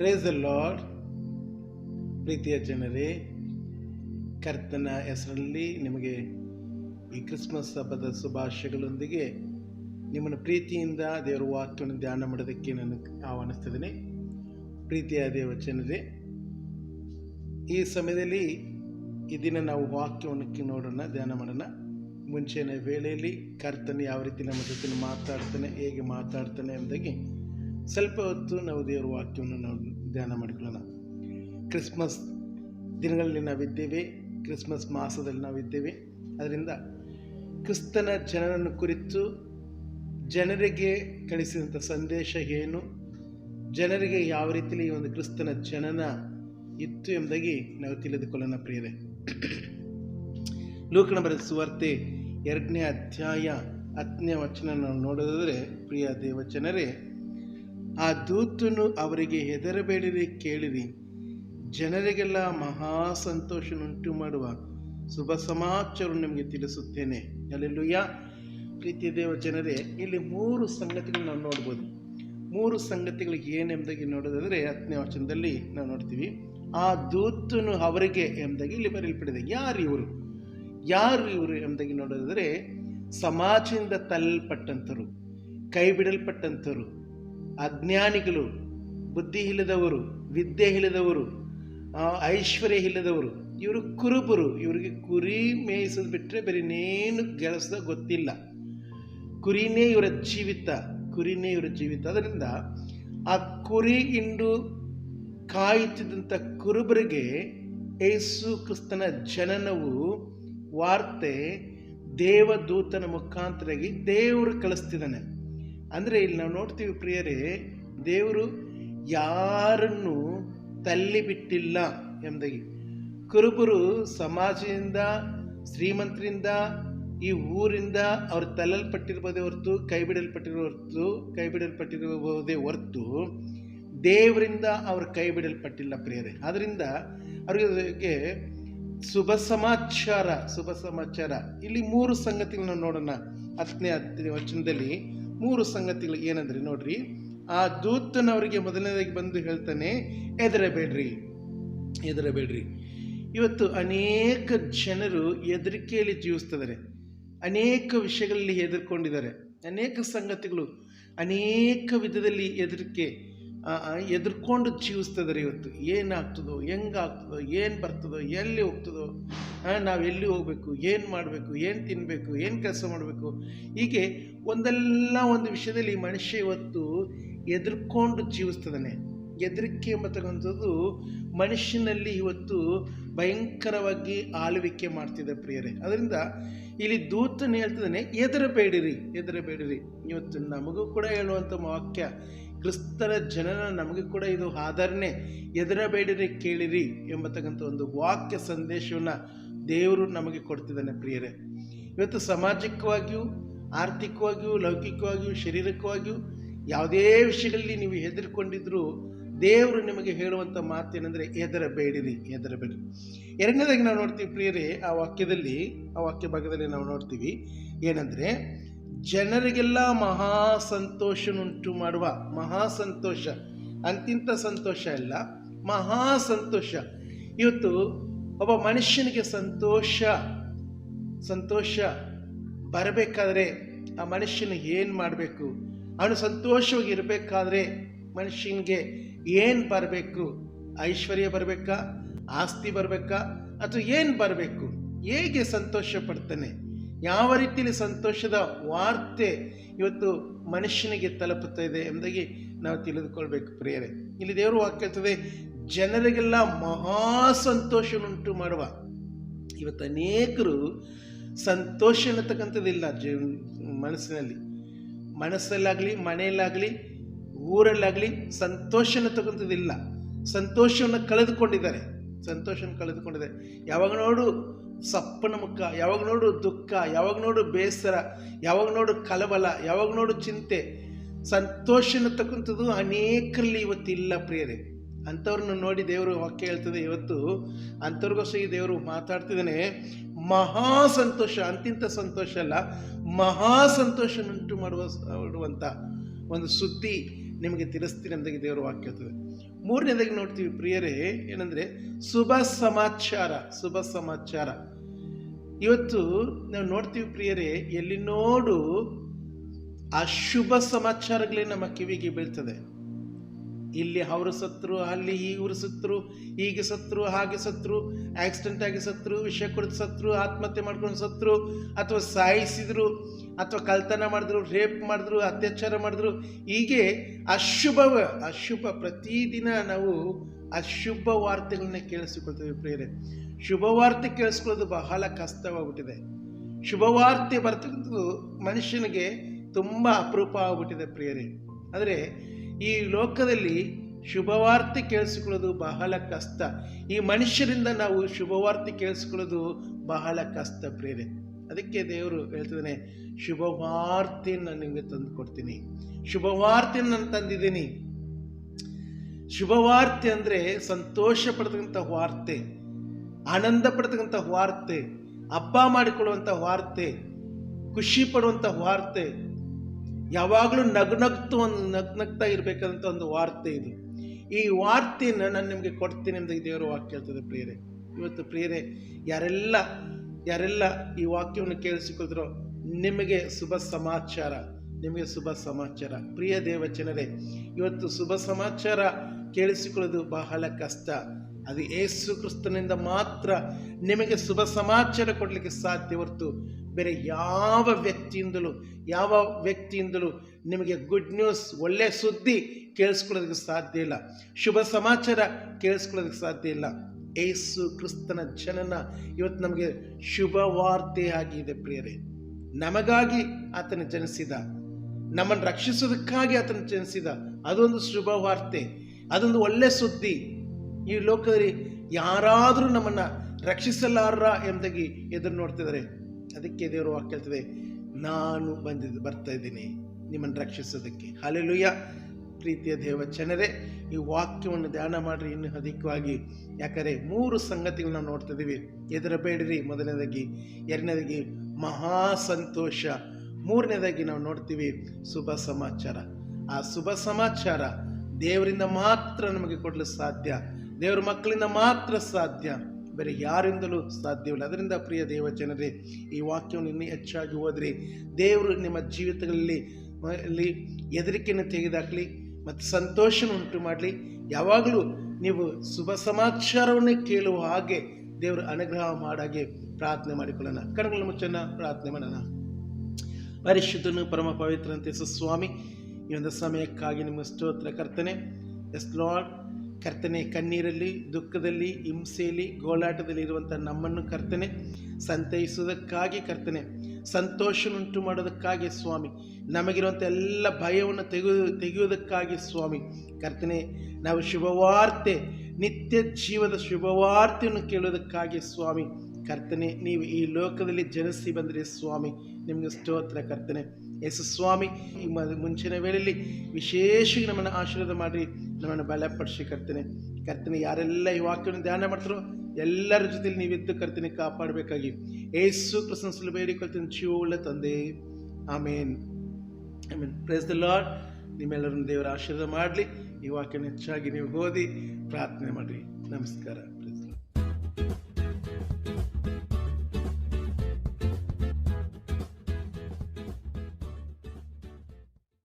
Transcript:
Praise the lord ಪ್ರೀತಿಯ ಜನರೇ, ಕರ್ತನ ಹೆಸರಲ್ಲಿ ನಿಮಗೆ ಈ ಕ್ರಿಸ್ಮಸ್ ಹಬ್ಬದ ಶುಭಾಶಯಗಳೊಂದಿಗೆ ನಿಮ್ಮನ್ನು ಪ್ರೀತಿಯಿಂದ ದೇವರ ವಾಕ್ಯವನ್ನು ಧ್ಯಾನ ಮಾಡೋದಕ್ಕೆ ನಾನು ಆಹ್ವಾನಿಸ್ತಿದ್ದೀನಿ. ಪ್ರೀತಿಯ ದೇವ ಜನರೇ, ಈ ಸಮಯದಲ್ಲಿ ಈ ದಿನ ನಾವು ವಾಕ್ಯವನ್ನು ನೋಡೋಣ, ಧ್ಯಾನ ಮಾಡೋಣ. ಮುಂಚೆನ ವೇಳೆಯಲ್ಲಿ ಕರ್ತನ ಯಾವ ರೀತಿ ನಮ್ಮ ಜೊತೆ ಮಾತಾಡ್ತಾನೆ, ಹೇಗೆ ಮಾತಾಡ್ತಾನೆ ಎಂಬುದಾಗಿ ಸ್ವಲ್ಪ ಹೊತ್ತು ನಾವು ದೇವರ ವಾಕ್ಯವನ್ನು ನಾವು ಧ್ಯಾನ ಮಾಡಿಕೊಳ್ಳೋಣ. ಕ್ರಿಸ್ಮಸ್ ದಿನಗಳಲ್ಲಿ ನಾವಿದ್ದೇವೆ, ಕ್ರಿಸ್ಮಸ್ ಮಾಸದಲ್ಲಿ ನಾವಿದ್ದೇವೆ. ಅದರಿಂದ ಕ್ರಿಸ್ತನ ಜನರನ್ನು ಕುರಿತು ಜನರಿಗೆ ಕಳಿಸಿದಂಥ ಸಂದೇಶ ಏನು? ಜನರಿಗೆ ಯಾವ ರೀತಿಯಲ್ಲಿ ಈ ಒಂದು ಕ್ರಿಸ್ತನ ಜನನ ಇತ್ತು ಎಂಬುದಾಗಿ ನಾವು ತಿಳಿದುಕೊಳ್ಳೋಣ ಪ್ರಿಯರೇ. ಲೂಕನ ಬರೆದ ಸುವಾರ್ತೆ ಎರಡನೇ ಅಧ್ಯಾಯ ಹತ್ತನೇ ವಚನ ನಾವು ನೋಡೋದಾದರೆ, ಪ್ರಿಯ ದೇವಚನರೇ ಆ ದೂತನು ಅವರಿಗೆ ಹೆದರಬೇಡಿರಿ ಕೇಳಿರಿ. ಜನರಿಗೆಲ್ಲ ಮಹಾ ಸಂತೋಷನುಂಟು ಮಾಡುವ ಶುಭ ಸಮಾಚಾರ ನಿಮಗೆ ತಿಳಿಸುತ್ತೇನೆ. ಅಲ್ಲೆಲ್ಲೂಯ್ಯ ಪ್ರೀತಿಯ ದೇವ ಜನರೇ, ಇಲ್ಲಿ ಮೂರು ಸಂಗತಿಗಳು ನಾವು ನೋಡ್ಬೋದು. ಮೂರು ಸಂಗತಿಗಳು ಏನೆಂಬುದಾಗಿ ನೋಡೋದಾದರೆ ಹತ್ತನೇ ವಚನದಲ್ಲಿ ನಾವು ನೋಡ್ತೀವಿ. ಆ ದೂತನು ಅವರಿಗೆ ಎಂಬುದಾಗಿ ಇಲ್ಲಿ ಬರೆಯಲ್ಪಟ್ಟಿದೆ. ಯಾರು ಇವರು? ಯಾರು ಇವರು ಎಂಬುದಾಗಿ ನೋಡೋದಾದರೆ, ಸಮಾಜದಿಂದ ತಲ್ಲಲ್ಪಟ್ಟಂಥರು ಕೈ ಬಿಡಲ್ಪಟ್ಟಂಥರು ಅಜ್ಞಾನಿಗಳು, ಬುದ್ಧಿ ಇಲ್ಲದವರು ವಿದ್ಯೆ ಇಲ್ಲದವರು ಐಶ್ವರ್ಯ ಇಲ್ಲದವರು ಇವರು ಕುರುಬರು, ಇವರಿಗೆ ಕುರಿ ಮೇಯಿಸೋದು ಬಿಟ್ಟರೆ ಬೇರೆ ಕೆಲಸ ಗೊತ್ತಿಲ್ಲ. ಕುರಿನೇ ಇವರ ಜೀವಿತ, ಕುರಿನೇ ಇವರ ಜೀವಿತ. ಅದರಿಂದ ಆ ಕುರಿ ಇಂಡು ಕಾಯುತ್ತಿದ್ದಂಥ ಕುರುಬರಿಗೆ ಯೇಸು ಕ್ರಿಸ್ತನ ಜನನವು ವಾರ್ತೆ ದೇವದೂತನ ಮುಖಾಂತರಾಗಿ ದೇವರು ಕಳಿಸ್ತಿದ್ದಾನೆ. ಅಂದರೆ ಇಲ್ಲಿ ನಾವು ನೋಡ್ತೀವಿ ಪ್ರಿಯರೇ, ದೇವರು ಯಾರನ್ನು ತಲ್ಲಿ ಬಿಟ್ಟಿಲ್ಲ ಎಂಬುದಾಗಿ. ಕುರುಬರು ಸಮಾಜದಿಂದ, ಶ್ರೀಮಂತರಿಂದ, ಈ ಊರಿಂದ ಅವ್ರು ತಲ್ಲಲ್ಪಟ್ಟಿರ್ಬೋದೇ ಹೊರತು ಕೈ ಬಿಡಲ್ಪಟ್ಟಿರೋ ಹೊರತು ಕೈ ಬಿಡಲ್ಪಟ್ಟಿರಬಹುದೇ ಹೊರತು ದೇವರಿಂದ ಅವ್ರು ಕೈ ಬಿಡಲ್ಪಟ್ಟಿಲ್ಲ ಪ್ರಿಯರೇ. ಆದ್ದರಿಂದ ಅವರಿಗೆ ಶುಭ ಸಮಾಚಾರ ಶುಭ ಸಮಾಚಾರ. ಇಲ್ಲಿ ಮೂರು ಸಂಗತಿಗಳನ್ನ ನೋಡೋಣ. ಹತ್ತನೇ ಹತ್ತನೇ ವಚನದಲ್ಲಿ ಮೂರು ಸಂಗತಿಗಳು ಏನಂದ್ರೆ ನೋಡ್ರಿ, ಆ ದೂತನವರಿಗೆ ಮೊದಲನೇದಾಗಿ ಬಂದು ಹೇಳ್ತಾನೆ, ಎದರಬೇಡ್ರಿ ಎದರಬೇಡ್ರಿ. ಇವತ್ತು ಅನೇಕ ಜನರು ಹೆದರಿಕೆಯಲ್ಲಿ ಜೀವಿಸ್ತಿದ್ದಾರೆ. ಅನೇಕ ವಿಷಯಗಳಲ್ಲಿ ಹೆದರ್ಕೊಂಡಿದ್ದಾರೆ. ಅನೇಕ ಸಂಗತಿಗಳು, ಅನೇಕ ವಿಧದಲ್ಲಿ ಹೆದರಿಕೆ ಎದುರ್ಕೊಂಡು ಜೀವಿಸ್ತಿದ್ದಾರೆ ಇವತ್ತು. ಏನಾಗ್ತದೋ, ಹೆಂಗಾಗ್ತದೋ, ಏನು ಬರ್ತದೋ, ಎಲ್ಲಿ ಹೋಗ್ತದೋ ನಾವು ಎಲ್ಲಿ ಹೋಗಬೇಕು, ಏನು ಮಾಡಬೇಕು, ಏನು ತಿನ್ನಬೇಕು ಏನು ಕೆಲಸ ಮಾಡಬೇಕು? ಹೀಗೆ ಒಂದಲ್ಲ ಒಂದು ವಿಷಯದಲ್ಲಿ ಮನುಷ್ಯ ಇವತ್ತು ಎದುರ್ಕೊಂಡು ಜೀವಿಸ್ತದಾನೆ. ಹೆದರಿಕೆ ಎಂಬತಕ್ಕಂಥದ್ದು ಮನುಷ್ಯನಲ್ಲಿ ಇವತ್ತು ಭಯಂಕರವಾಗಿ ಆಳ್ವಿಕೆ ಮಾಡ್ತಿದೆ ಪ್ರಿಯರೇ. ಅದರಿಂದ ಇಲ್ಲಿ ದೂತನ ಹೇಳ್ತಿದ್ದಾನೆ ಎದರಬೇಡಿರಿ ಎದುರಬೇಡಿರಿ ಇವತ್ತು ನಮಗೂ ಕೂಡ ಹೇಳುವಂಥ ವಾಕ್ಯ, ಕ್ರಿಸ್ತರ ಜನನ ನಮಗೂ ಕೂಡ ಇದು ಆಧಾರನೆ. ಎದರಬೇಡಿರಿ ಕೇಳಿರಿ ಎಂಬತಕ್ಕಂಥ ಒಂದು ವಾಕ್ಯ ಸಂದೇಶವನ್ನು ದೇವರು ನಮಗೆ ಕೊಡ್ತಿದ್ದಾನೆ ಪ್ರಿಯರೇ. ಇವತ್ತು ಸಾಮಾಜಿಕವಾಗಿಯೂ, ಆರ್ಥಿಕವಾಗಿಯೂ, ಲೌಕಿಕವಾಗಿಯೂ, ಶಾರೀರಿಕವಾಗಿಯೂ ಯಾವುದೇ ವಿಷಯಗಳಲ್ಲಿ ನೀವು ಹೆದರ್ಕೊಂಡಿದ್ರು ದೇವರು ನಿಮಗೆ ಹೇಳುವಂಥ ಮಾತೇನೆಂದರೆ ಹೆದರಬೇಡಿರಿ, ಹೆದರಬೇಡಿ. ಎರಡನೇದಾಗಿ ನಾವು ನೋಡ್ತೀವಿ ಪ್ರಿಯರೇ, ಆ ವಾಕ್ಯದಲ್ಲಿ, ಆ ವಾಕ್ಯ ಭಾಗದಲ್ಲಿ ನಾವು ನೋಡ್ತೀವಿ, ಏನಂದರೆ, ಜನರಿಗೆಲ್ಲ ಮಹಾ ಸಂತೋಷನುಂಟು ಮಾಡುವ ಮಹಾ ಸಂತೋಷ ಅಂತಿಂತ ಸಂತೋಷ ಅಲ್ಲ ಮಹಾ ಸಂತೋಷ ಇವತ್ತು ಒಬ್ಬ ಮನುಷ್ಯನಿಗೆ ಸಂತೋಷ ಸಂತೋಷ ಬರಬೇಕಾದ್ರೆ ಆ ಮನುಷ್ಯನ ಏನು ಮಾಡಬೇಕು? ಅವನು ಸಂತೋಷವಾಗಿ ಇರಬೇಕಾದ್ರೆ ಮನುಷ್ಯನಿಗೆ ಏನು ಬರಬೇಕು? ಐಶ್ವರ್ಯ ಬರಬೇಕಾ? ಆಸ್ತಿ ಬರಬೇಕಾ? ಅಥವಾ ಏನು ಬರಬೇಕು? ಹೇಗೆ ಸಂತೋಷ ಪಡ್ತಾನೆ? ಯಾವ ರೀತಿಯಲ್ಲಿ ಸಂತೋಷದ ವಾರ್ತೆ ಇವತ್ತು ಮನುಷ್ಯನಿಗೆ ತಲುಪುತ್ತಾ ಇದೆ ಎಂಬುದಾಗಿ ನಾವು ತಿಳಿದುಕೊಳ್ಬೇಕು ಪ್ರಿಯರೇ. ಇಲ್ಲಿ ದೇವರು ವಾಕ್ಯ ಹೇಳ್ತದೆ ಜನರಿಗೆಲ್ಲ ಮಹಾ ಸಂತೋಷವನ್ನುಂಟು ಮಾಡುವ. ಇವತ್ತು ಅನೇಕರು ಸಂತೋಷ ಅನ್ನತಕ್ಕಂಥದ್ದಿಲ್ಲ ಜ, ಮನಸ್ಸಿನಲ್ಲಿ. ಮನಸ್ಸಲ್ಲಾಗಲಿ, ಮನೆಯಲ್ಲಾಗಲಿ, ಊರಲ್ಲಾಗಲಿ ಸಂತೋಷ ಅನ್ನತಕ್ಕಂಥದ್ದಿಲ್ಲ ಸಂತೋಷವನ್ನು ಕಳೆದುಕೊಂಡಿದ್ದಾರೆ. ಸಂತೋಷವನ್ನು ಕಳೆದುಕೊಂಡಿದ್ದಾರೆ. ಯಾವಾಗ ನೋಡು ಸಪ್ಪನ ಮುಖ, ಯಾವಾಗ ನೋಡು ದುಃಖ, ಯಾವಾಗ ನೋಡು ಬೇಸರ, ಯಾವಾಗ ನೋಡು ಕಲಬಲ, ಯಾವಾಗ ನೋಡು ಚಿಂತೆ. ಸಂತೋಷ ಅನ್ನತಕ್ಕಂಥದ್ದು ಅನೇಕರಲ್ಲಿ ಇವತ್ತಿಲ್ಲ ಪ್ರಿಯರೇ. ಅಂಥವ್ರನ್ನ ನೋಡಿ ದೇವರು ವಾಕ್ಯ ಹೇಳ್ತದೆ. ಇವತ್ತು ಅಂಥವ್ರಿಗೋಸ್ಕರ ಈ ದೇವರು ಮಾತಾಡ್ತಿದ್ದಾನೆ, ಮಹಾ ಸಂತೋಷ. ಅಂತಿಂತ ಸಂತೋಷ ಅಲ್ಲ, ಮಹಾ ಸಂತೋಷನುಂಟು ಮಾಡುವ ಮಾಡುವಂಥ ಒಂದು ಸುದ್ದಿ ನಿಮಗೆ ತಿಳಿಸ್ತೀನಿ ಅಂದಾಗ ದೇವರು ವಾಕ್ಯ ಹೇಳ್ತದೆ. ಮೂರನೇದಾಗಿ ನೋಡ್ತೀವಿ ಪ್ರಿಯರೇ, ಏನಂದ್ರೆ ಶುಭ ಸಮಾಚಾರ ಶುಭ ಸಮಾಚಾರ. ಇವತ್ತು ನಾವು ನೋಡ್ತೀವಿ ಪ್ರಿಯರೇ ಎಲ್ಲಿ ನೋಡು ಅಶುಭ ಸಮಾಚಾರಗಳೇ ನಮ್ಮ ಕಿವಿಗೆ ಬೀಳ್ತದೆ. ಇಲ್ಲಿ ಅವರು ಸತ್ರು, ಅಲ್ಲಿ ಇವರು ಸತ್ರು, ಹೀಗೆ ಸತ್ರು, ಹಾಗೆ ಸತ್ರು ಆಕ್ಸಿಡೆಂಟ್ ಆಗಿ ಸತ್ರು ವಿಷಯ ಕುರಿತು ಸತ್ರು, ಆತ್ಮಹತ್ಯೆ ಮಾಡ್ಕೊಂಡು ಸತ್ರು, ಅಥವಾ ಸಾಯಿಸಿದ್ರು, ಅಥವಾ ಕಳ್ತನ ಮಾಡಿದ್ರು ರೇಪ್ ಮಾಡಿದ್ರು, ಅತ್ಯಾಚಾರ ಮಾಡಿದ್ರು, ಹೀಗೆ ಅಶುಭ ಅಶುಭ, ಪ್ರತಿದಿನ ನಾವು ಅಶುಭ ವಾರ್ತೆಗಳನ್ನ ಕೇಳಿಸಿಕೊಳ್ತೇವೆ ಪ್ರೇರೆ ಶುಭ ವಾರ್ತೆ ಕೇಳಿಸ್ಕೊಳ್ಳೋದು ಬಹಳ ಕಷ್ಟವಾಗ್ಬಿಟ್ಟಿದೆ. ಶುಭ ವಾರ್ತೆ ಬರ್ತಕ್ಕಂಥದ್ದು ಮನುಷ್ಯನಿಗೆ ತುಂಬ ಅಪರೂಪ ಆಗ್ಬಿಟ್ಟಿದೆ ಪ್ರಿಯರೇ. ಆದರೆ ಈ ಲೋಕದಲ್ಲಿ ಶುಭವಾರ್ತೆ ಕೇಳಿಸಿಕೊಳ್ಳೋದು ಬಹಳ ಕಷ್ಟ. ಈ ಮನುಷ್ಯರಿಂದ ನಾವು ಶುಭವಾರ್ತೆ ಕೇಳಿಸ್ಕೊಳ್ಳೋದು ಬಹಳ ಕಷ್ಟ ಪ್ರೇರೆ ಅದಕ್ಕೆ ದೇವರು ಹೇಳ್ತಿದ್ದಾನೆ, ಶುಭವಾರ್ತೆಯನ್ನು ನಾನು ನಿಮಗೆ ತಂದು ಕೊಡ್ತೀನಿ. ಶುಭವಾರ್ತೆಯನ್ನು ನಾನು ತಂದಿದ್ದೀನಿ. ಶುಭವಾರ್ತೆ ಅಂದರೆ ಸಂತೋಷ ಪಡ್ತಕ್ಕಂಥ ವಾರ್ತೆ, ಆನಂದ ಪಡ್ತಕ್ಕಂಥ ವಾರ್ತೆ, ಹಬ್ಬ ಮಾಡಿಕೊಳ್ಳುವಂಥ ವಾರ್ತೆ, ಖುಷಿ ಪಡುವಂಥ ವಾರ್ತೆ ಯಾವಾಗಲೂ ನಗ್ನಗ್ತು ಒಂದು ನಗ್ನಗ್ತಾ ಇರಬೇಕಂತ ಒಂದು ವಾರ್ತೆ ಇದು. ಈ ವಾರ್ತೆಯನ್ನು ನಾನು ನಿಮಗೆ ಕೊಡ್ತೀನಿ ಅಂತ ದೇವರ ವಾಕ್ಯ ಹೇಳ್ತದೆ ಪ್ರಿಯರೇ. ಇವತ್ತು ಪ್ರಿಯರೇ, ಯಾರೆಲ್ಲ ಯಾರೆಲ್ಲ ಈ ವಾಕ್ಯವನ್ನು ಕೇಳಿಸಿಕೊಳ್ತಾರೋ ನಿಮಗೆ ಶುಭ ಸಮಾಚಾರ, ನಿಮಗೆ ಶುಭ ಸಮಾಚಾರ. ಪ್ರಿಯ ದೇವಚನರೇ, ಇವತ್ತು ಶುಭ ಸಮಾಚಾರ ಕೇಳಿಸಿಕೊಳ್ಳೋದು ಬಹಳ ಕಷ್ಟ. ಅದು ಏಸು ಕ್ರಿಸ್ತನಿಂದ ಮಾತ್ರ ನಿಮಗೆ ಶುಭ ಸಮಾಚಾರ ಕೊಡಲಿಕ್ಕೆ ಸಾಧ್ಯ ಹೊರತು ಬೇರೆ ಯಾವ ವ್ಯಕ್ತಿಯಿಂದಲೂ ಯಾವ ವ್ಯಕ್ತಿಯಿಂದಲೂ ನಿಮಗೆ ಗುಡ್ ನ್ಯೂಸ್ ಒಳ್ಳೆ ಸುದ್ದಿ ಕೇಳಿಸ್ಕೊಳ್ಳೋದಕ್ಕೆ ಸಾಧ್ಯ ಇಲ್ಲ. ಶುಭ ಸಮಾಚಾರ ಕೇಳಿಸ್ಕೊಳ್ಳೋದಕ್ಕೆ ಸಾಧ್ಯ ಇಲ್ಲ. ಏಸು ಕ್ರಿಸ್ತನ ಜನನ ಇವತ್ತು ನಮಗೆ ಶುಭ ವಾರ್ತೆ ಆಗಿದೆ ಪ್ರಿಯರೇ. ನಮಗಾಗಿ ಆತನ ಜನಿಸಿದ, ನಮ್ಮನ್ನು ರಕ್ಷಿಸೋದಕ್ಕಾಗಿ ಆತನ ಜನಿಸಿದ ಅದೊಂದು ಶುಭ ವಾರ್ತೆ, ಅದೊಂದು ಒಳ್ಳೆ ಸುದ್ದಿ. ಈ ಲೋಕದಲ್ಲಿ ಯಾರಾದರೂ ನಮ್ಮನ್ನು ರಕ್ಷಿಸಲಾರ ಎಂಬುದಾಗಿ ಎದುರು ನೋಡ್ತಿದ್ದಾರೆ. ಅದಕ್ಕೆ ದೇವರು ವಾಕ್ಯ ಹೇಳ್ತದೆ, ನಾನು ಬಂದಿದ್ದು ಬರ್ತಾ ಇದ್ದೀನಿ ನಿಮ್ಮನ್ನು ರಕ್ಷಿಸೋದಕ್ಕೆ. ಹಾಲೆಲುಯ್ಯ ಪ್ರೀತಿಯ ದೇವ ಜನರೇ, ಈ ವಾಕ್ಯವನ್ನು ಧ್ಯಾನ ಮಾಡಿರಿ, ಇನ್ನೂ ಅಧಿಕವಾಗಿ. ಯಾಕಂದರೆ ಮೂರು ಸಂಗತಿಗಳನ್ನ ನಾವು ನೋಡ್ತಾ ಇದ್ದೀವಿ. ಹೆದರಬೇಡಿರಿ ಮೊದಲನೇದಾಗಿ, ಎರಡನೇದಾಗಿ ಮಹಾ ಸಂತೋಷ, ಮೂರನೇದಾಗಿ ನಾವು ನೋಡ್ತೀವಿ ಶುಭ ಸಮಾಚಾರ. ಆ ಶುಭ ಸಮಾಚಾರ ದೇವರಿಂದ ಮಾತ್ರ ನಮಗೆ ಕೊಡಲು ಸಾಧ್ಯ. ದೇವರ ಮಕ್ಕಳಿಂದ ಮಾತ್ರ ಸಾಧ್ಯ. ಬೇರೆ ಯಾರಿಂದಲೂ ಸಾಧ್ಯವಿಲ್ಲ. ಅದರಿಂದ ಪ್ರಿಯ ದೇವ ಜನರೇ ಈ ವಾಕ್ಯವನ್ನು ಇನ್ನೂ ಹೆಚ್ಚಾಗಿ ಓದ್ರಿ. ದೇವರು ನಿಮ್ಮ ಜೀವಿತಗಳಲ್ಲಿ ಅಲ್ಲಿ ಹೆದರಿಕೆಯನ್ನು ತೆಗೆದಾಕಲಿ, ಮತ್ತು ಸಂತೋಷನ ಉಂಟು ಮಾಡಲಿ. ಯಾವಾಗಲೂ ನೀವು ಶುಭ ಸಮಾಚಾರವನ್ನೇ ಕೇಳುವ ಹಾಗೆ ದೇವರು ಅನುಗ್ರಹ ಮಾಡಾಗೆ ಪ್ರಾರ್ಥನೆ ಮಾಡಿಕೊಳ್ಳೋಣ. ಕಣಗಳ ಮುಚ್ಚನ್ನ ಪ್ರಾರ್ಥನೆ ಮಾಡೋಣ. ಪರಿಶುದ್ಧನು ಪರಮ ಪವಿತ್ರಂತೆ ಸ್ವಾಮಿ, ಈ ಒಂದು ಸಮಯಕ್ಕಾಗಿ ನಿಮ್ಮ ಸ್ತೋತ್ರ ಕರ್ತನೆ. ಎಸ್ ಲಾರ್ಡ್ ಕರ್ತನೆ, ಕಣ್ಣೀರಲ್ಲಿ, ದುಃಖದಲ್ಲಿ, ಹಿಂಸೆಯಲ್ಲಿ ಗೋಳಾಟದಲ್ಲಿ ಇರುವಂಥ ನಮ್ಮನ್ನು ಕರ್ತನೆ, ಸಂತೈಸುವುದಕ್ಕಾಗಿ ಕರ್ತನೆ ಸಂತೋಷನುಂಟು ಮಾಡೋದಕ್ಕಾಗಿ ಸ್ವಾಮಿ, ನಮಗಿರುವಂಥ ಎಲ್ಲ ಭಯವನ್ನು ತೆಗೆದು ತೆಗೆಯುವುದಕ್ಕಾಗಿ ಸ್ವಾಮಿ, ಕರ್ತನೆ, ನಾವು ಶುಭವಾರ್ತೆ, ನಿತ್ಯ ಜೀವದ ಶುಭವಾರ್ತೆಯನ್ನು ಕೇಳುವುದಕ್ಕಾಗಿ ಸ್ವಾಮಿ, ಕರ್ತನೆ, ನೀವು ಈ ಲೋಕದಲ್ಲಿ ಜನಿಸಿ ಬಂದರೆ ಸ್ವಾಮಿ, ನಿಮಗೆ ಸ್ತೋತ್ರ ಕರ್ತನೆ. ಎಸ್ ಸ್ವಾಮಿ, ಈ ಮುಂಚಿನ ವೇಳೆಯಲ್ಲಿ ವಿಶೇಷವಾಗಿ ನಮ್ಮನ್ನು ಆಶೀರ್ವಾದ ಮಾಡಿ, ನಮ್ಮನ್ನು ಬಲಪಡಿಸಿ ಕರ್ತೇನೆ. ಕರ್ತನೆ ಯಾರೆಲ್ಲ ಈ ವಾಕ್ಯವನ್ನು ಧ್ಯಾನ ಮಾಡ್ತಾರೋ ಎಲ್ಲರ ಜೊತೆಲಿ ನೀವಿದ್ದು ಕರ್ತನೆ ಕಾಪಾಡಬೇಕಾಗಿ. ಏಸು ಪ್ರಶಂಸಲು ಬೇಡಿಕೊಳ್ತೀನಿ ಜೀವವುಳ್ಳ ತಂದೆ. Amen. Amen. Praise the Lord ನಿಮ್ಮೆಲ್ಲರನ್ನು ದೇವರ ಆಶೀರ್ವಾದ ಮಾಡಲಿ. ಈ ವಾಕ್ಯನ ಹೆಚ್ಚಾಗಿ ನೀವು ಓದಿ, ಪ್ರಾರ್ಥನೆ ಮಾಡಿರಿ. ನಮಸ್ಕಾರ.